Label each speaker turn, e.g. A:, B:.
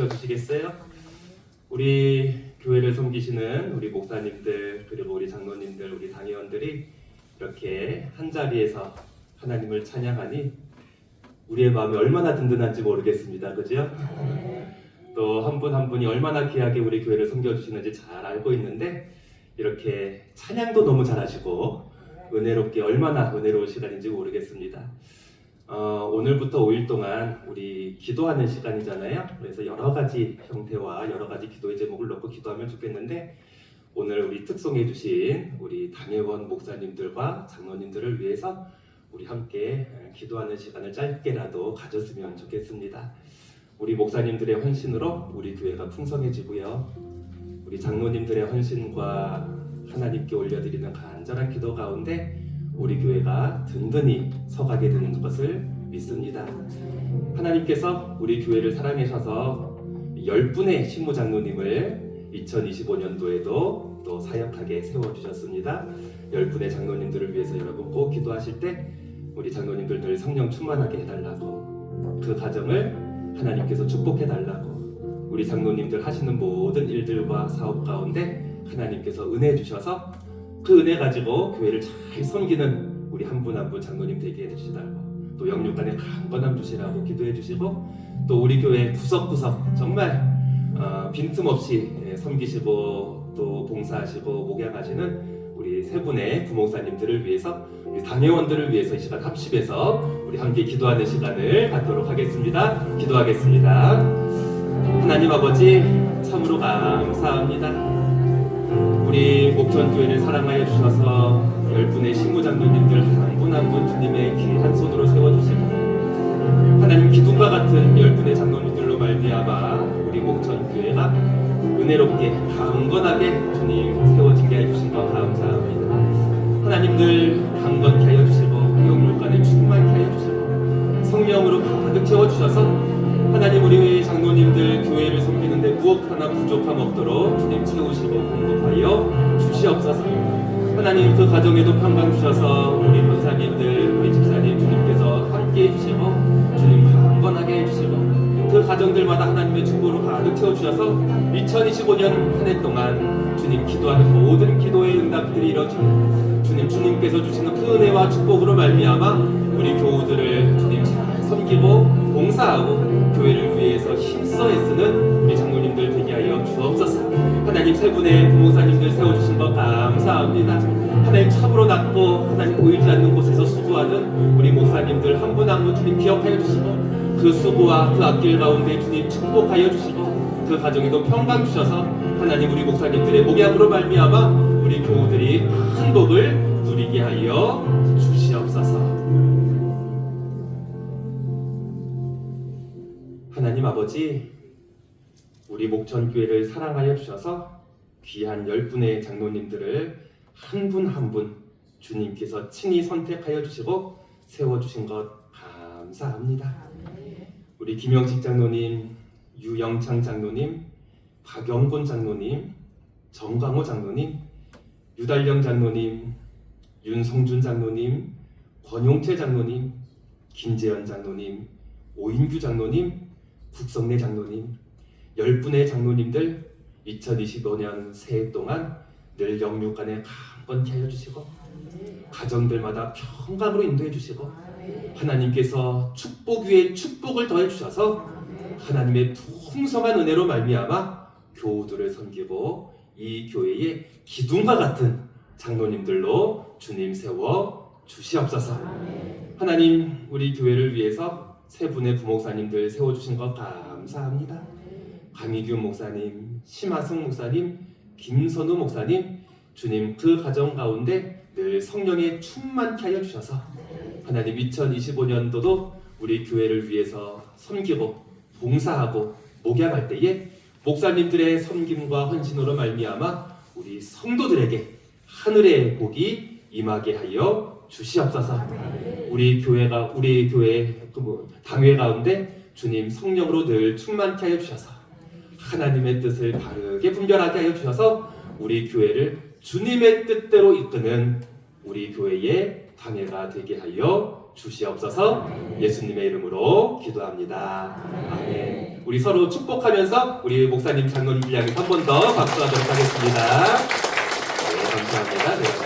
A: 자리에 계셔주시겠어요? 우리 교회를 섬기시는 우리 목사님들 그리고 우리 장로님들 우리 당회원들이 이렇게 한 자리에서 하나님을 찬양하니 우리의 마음이 얼마나 든든한지 모르겠습니다. 그죠? 또 한 분한 분이 얼마나 귀하게 우리 교회를 섬겨주시는지 잘 알고 있는데 이렇게 찬양도 너무 잘하시고 은혜롭게 얼마나 은혜로운 시간인지 모르겠습니다. 어, 오늘부터 5일 동안 우리 기도하는 시간이잖아요. 그래서 여러 가지 형태와 여러 가지 기도의 제목을 넣고 기도하면 좋겠는데 오늘 우리 특송해 주신 우리 당회원 목사님들과 장로님들을 위해서 우리 함께 기도하는 시간을 짧게라도 가졌으면 좋겠습니다. 우리 목사님들의 헌신으로 우리 교회가 풍성해지고요. 우리 장로님들의 헌신과 하나님께 올려드리는 간절한 기도 가운데 우리 교회가 든든히 서가게 되는 것을 믿습니다. 하나님께서 우리 교회를 사랑하셔서 열 분의 신무 장로님을 2025년도에도 또 사역하게 세워 주셨습니다. 열 분의 장로님들을 위해서 여러분 꼭 기도하실 때 우리 장로님들 늘 성령 충만하게 해달라고 그 가정을 하나님께서 축복해 달라고 우리 장로님들 하시는 모든 일들과 사업 가운데 하나님께서 은혜 주셔서 그 은혜 가지고 교회를 잘 섬기는 우리 한 분 한 분 장로님 되게 해주시라고 또 영육간에 강건함 주시라고 기도해 주시고 또 우리 교회 구석구석 정말 어, 빈틈없이 예, 섬기시고 또 봉사하시고 목양하시는 우리 세 분의 부목사님들을 위해서 우리 당회원들을 위해서 이 시간 합심해서 우리 함께 기도하는 시간을 갖도록 하겠습니다. 기도하겠습니다. 하나님 아버지 참으로 감사합니다. 우리 목전교회를 사랑하여 주셔서 열 분의 신부장로님들 한 분 한 분 주님의 귀한 손으로 세워주시고 하나님 기둥과 같은 열 분의 장로님들로 말미암아 우리 목전교회가 은혜롭게 강건하게 주님 세워지게 해주신 것 감사합니다. 하나님들 강건케 하여 주시고 영육간에 충만케 하여 주시고 성령으로 가득 채워 주셔서 무엇 하나 부족함 없도록 주님 채우시고 공급하여 주시옵소서. 하나님 그 가정에도 평강 주셔서 우리 권사님들 우리 집사님 주님께서 함께 해주시고 주님 강건하게 해주시고 그 가정들마다 하나님의 축복으로 가득 채워주셔서 2025년 한 해 동안 주님 기도하는 모든 기도의 응답들이 이루어지는 주님 주님께서 주시는 그 은혜와 축복으로 말미암아 우리 교우들을 섬기고 봉사하고 교회를 위해서 힘써 애쓰는 우리 장로님들 되게 하여 주옵소서. 하나님 세 분의 부모사님들 세워주신 것 감사합니다. 하나님 참으로 낮고 하나님 보이지 않는 곳에서 수고하는 우리 목사님들 한 분 한 분 주님 기억하여 주시고 그 수고와 그 앞길 가운데 주님 축복하여 주시고 그 가정에도 평강 주셔서 하나님 우리 목사님들의 목약으로 말미암아 우리 교우들이 큰 복을 누리게 하여 아버지 우리 목천교회를 사랑하여 주셔서 귀한 열 분의 장로님들을 한 분 한 분 주님께서 친히 선택하여 주시고 세워 주신 것 감사합니다. 우리 김영식 장로님, 유영창 장로님, 박영곤 장로님, 정광호 장로님, 유달령 장로님, 윤성준 장로님, 권용채 장로님, 김재현 장로님, 오인규 장로님, 국성래 장로님, 열 분의 장로님들 2025년 새해 동안 늘 영육간에 강건케 하여 주시고 가정들마다 평강으로 인도해 주시고 하나님께서 축복 위에 축복을 더해 주셔서 하나님의 풍성한 은혜로 말미암아 교우들을 섬기고 이 교회의 기둥과 같은 장로님들로 주님 세워 주시옵소서. 하나님 우리 교회를 위해서 세 분의 부목사님들 세워 주신 것 감사합니다. 강희규 목사님, 심하승 목사님, 김선우 목사님, 주님 그 가정 가운데 늘 성령의 충만케 하여 주셔서 하나님 2025년도도 우리 교회를 위해서 섬기고 봉사하고 목양할 때에 목사님들의 섬김과 헌신으로 말미암아 우리 성도들에게 하늘의 복이 임하게 하여 주시옵소서. 우리 교회가 우리 교회 그뭐 당회 가운데 주님 성령으로 늘 충만케 하여 주셔서 하나님의 뜻을 바르게 분별하게 하여 주셔서 우리 교회를 주님의 뜻대로 이끄는 우리 교회의 당회가 되게 하여 주시옵소서 예수님의 이름으로 기도합니다. 아멘. 우리 서로 축복하면서 우리 목사님 장로님들 향해서 한번 더 박수하도록 하겠습니다. 네, 감사합니다. 네.